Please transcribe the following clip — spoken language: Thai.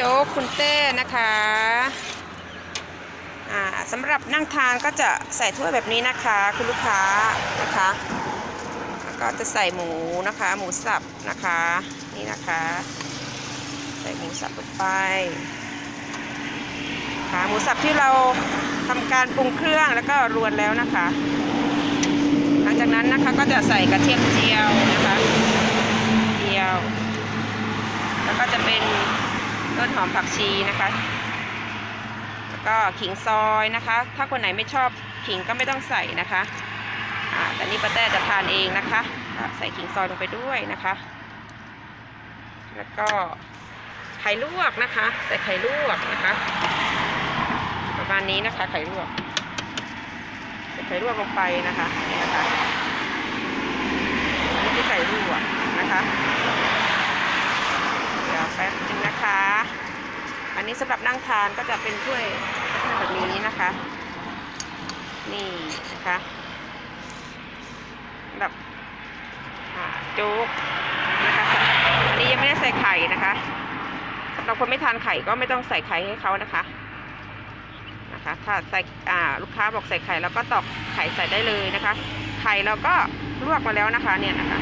จ๊กคุณเต้นะคะอ่าสำหรับนั่งทานก็จะใส่ถ้วยแบบนี้นะคะคุณลูกค้านะคะแล้วก็จะใส่หมูนะคะ หมูสับนะคะนี่นะคะ ใส่หมูสับลงไปค่ะหมูสับที่เราทำการปรุงเครื่องแล้วก็รวนแล้วนะคะ หลังจากนั้นนะคะก็จะใส่กระเทียมเจียวนะคะเจียว แล้วก็จะเป็น ต้นหอมผักชีนะคะแล้วก็ขิงซอยนะคะ ถ้าคนไหนไม่ชอบขิงก็ไม่ต้องใส่นะคะอ่าแต่นี่ป้าแต้จะทานเองนะคะ ใส่ขิงซอยลงไปด้วยนะคะ แล้วก็ไข่ลวกนะคะ ใส่ไข่ลวกนะคะ ประมาณนี้นะคะ ไข่ลวกใส่ไข่ลวกลงไปนะคะนี่นะคะนนี่คือไข่ลวกนะคะ เดี๋ยวแป๊บนึงนะคะ อั นนี้สำหรับนั่งทานก็จะเป็นถ้วยแบบนี้นะคะ นี่นะคะแบบโจ๊กนะคะอันนี้ยังไม่ได้ใส่ไข่นะคะสำหรับคนไม่ทานไข่ก็ไม่ต้องใส่ไข่ให้เขานะคะนะคะ ถ้าใส่อ่าลูกค้าบอกใส่ไข่แล้วก็ตอกไข่ใส่ได้เลยนะคะ ไข่เราก็ลวกมาแล้วนะคะเนี่ยนะคะ